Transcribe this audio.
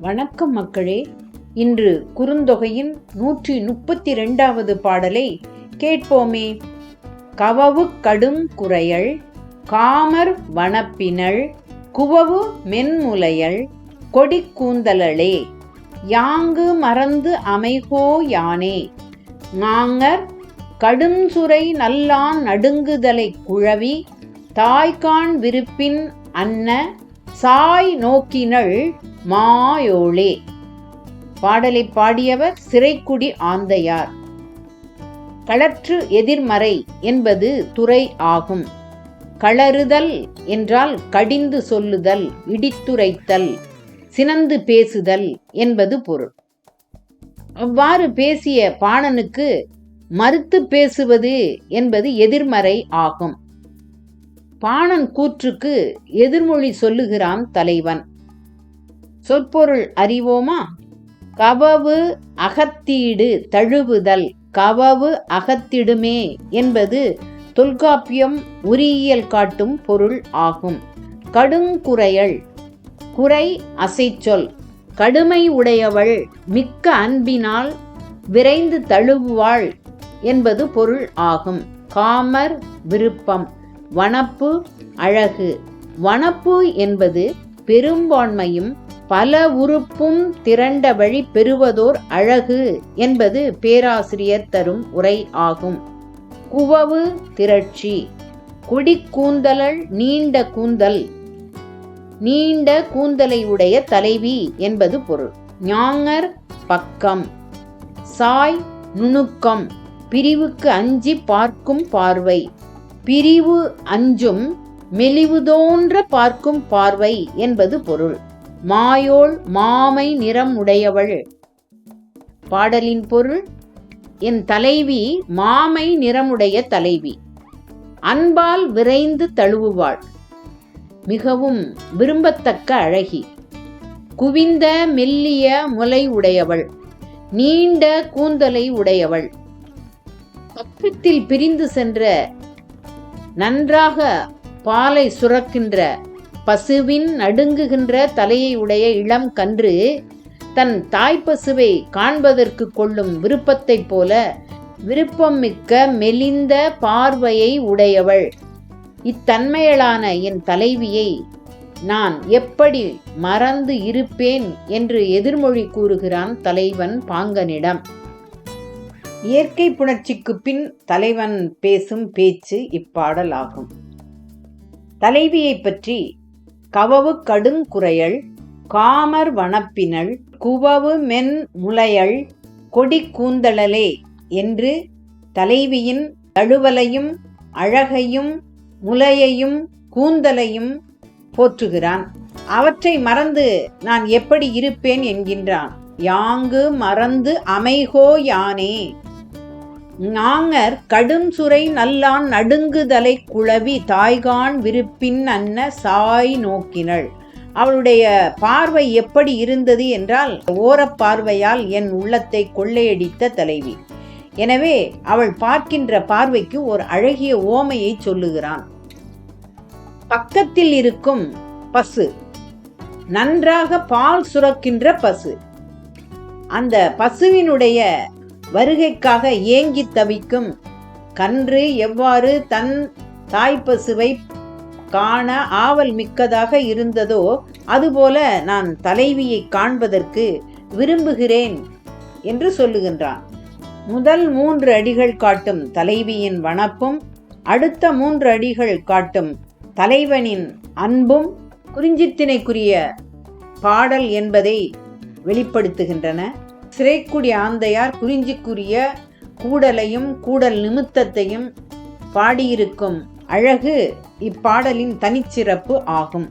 வணக்கம் மக்களே. இன்று குறுந்தொகையின் நூற்றி முப்பத்தி ரெண்டாவது பாடலை கேட்போமே. கவவு கடும் குறையல் காமர் வனப்பினள் குவவு மென்முலையல் கொடி கூந்தலளே யாங்கு மறந்து அமைகோ யானே நாங்கர் கடும்சுரை நல்லான் நடுங்குதலை குழவி தாய்கான் விருப்பின் அன்ன சாய் நோக்கினள் மாயோளே. பாடலை பாடியவர் சிறைக்குடி ஆந்தையார். களற்று எதிர்மறை என்பது துறை ஆகும். களறுதல் என்றால் கடிந்து சொல்லுதல் இடித்துரைத்தல் சினந்து பேசுதல் என்பது பொருள். அவ்வாறு பேசிய பாணனுக்கு மறுத்து பேசுவது என்பது எதிர்மறை ஆகும். பாணன் கூற்றுக்கு எதிர்மொழி சொல்லுகிறான் தலைவன். சொற்பொருள் அறிவோமா? கவவு அகத்தீடு தழுவுதல். கவவு அகத்திடுமே என்பது தொல்காப்பியம் உரியியல் காட்டும் பொருள் ஆகும். கடுங்குறையல் குறை அசைச்சொல் கடுமை உடையவள் மிக்க அன்பினால் விரைந்து தழுவுவாள் என்பது பொருள் ஆகும். காமர் விருப்பம். வனப்பு அழகு. வனப்பு என்பது பெரும்பான்மையும் பல உறுப்பும் திரண்ட வழி பெறுவதோர் அழகு என்பது பேராசிரியர் தரும் உரை ஆகும். குவவு திரட்சி. குடி நீண்ட கூந்தல். நீண்ட கூந்தலை உடைய தலைவி என்பது பொருள். ஞாங்கர் பக்கம். சாய் நுணுக்கம். பிரிவுக்கு அஞ்சி பார்க்கும் பார்வை. பிரிவு அஞ்சும் மெலிவுதோன்ற பார்க்கும் பார்வை என்பது பொருள். மாயோள் மாமை நிறம் உடையவள். பாடலின் பொருள் என் தலைவி மாமை நிறமுடைய தலைவி. அன்பால் விரைந்து தழுவுவாள். மிகவும் விரும்பத்தக்க அழகி. குவிந்த மெல்லிய முலை உடையவள். நீண்ட கூந்தலை உடையவள். பக்கத்தில் பிரிந்து சென்ற நன்றாக பாலை சுரக்கின்ற பசுவின் நடுங்குகின்ற தலையை உடைய இளம் கன்று தன் தாய்ப்பசுவை காண்பதற்கு கொள்ளும் விருப்பத்தைப் போல விருப்பம் மிக்க மெலிந்த பார்வையை உடையவள். இத்தன்மையலான என் தலைவியை நான் எப்படி மறந்து இருப்பேன் என்று எதிர்மொழி கூறுகிறான் தலைவன் பாங்கனிடம். இயற்கை புணர்ச்சிக்கு பின் தலைவன் பேசும் பேச்சு இப்பாடலாகும் தலைவியை பற்றி கவவு கடுங்குறையல் காமர் வனப்பினள் குவவு மென் முளையள் கொடி கூந்தளலே என்று தலைவியின் தழுவலையும் அழகையும் முலையையும் கூந்தலையும் போற்றுகிறான். அவற்றை மறந்து நான் எப்படி இருப்பேன் என்கின்றான். யாங்கு மறந்து அமைகோ யானே நாங்கர் கடும் சுரை நல்லான் நடுங்குதலை குழவி தாய்கான் விருப்பின் அன்ன சாய் நோக்கினள். அவளுடைய பார்வை எப்படி இருந்தது என்றால் ஓரப் பார்வையால் என் உள்ளத்தை கொள்ளையடித்த தலைவி. எனவே அவள் பார்க்கின்ற பார்வைக்கு ஒரு அழகிய ஓமையை சொல்லுகிறான். பக்கத்தில் இருக்கும் பசு. நன்றாக பால் சுரக்கின்ற பசு. அந்த பசுவினுடைய வருகைக்காக ஏங்கி தவிக்கும். கன்று எவ்வாறு தன் தாய்ப்பசுவை காண ஆவல் மிக்கதாக இருந்ததோ அதுபோல நான் தலைவியை காண்பதற்கு விரும்புகிறேன் என்று சொல்லுகின்றான். முதல் மூன்று அடிகள் காட்டும் தலைவியின் வனப்பும் அடுத்த மூன்று அடிகள் காட்டும் தலைவனின் அன்பும் குறிஞ்சித்தினைக்குரிய பாடல் என்பதை வெளிப்படுத்துகின்றன. சிறைக்குடி ஆந்தையார் குறிஞ்சிக்குரிய கூடலையும் கூடல் நிமித்தத்தையும் பாடியிருக்கும் அழகு இப்பாடலின் தனிச்சிறப்பு ஆகும்.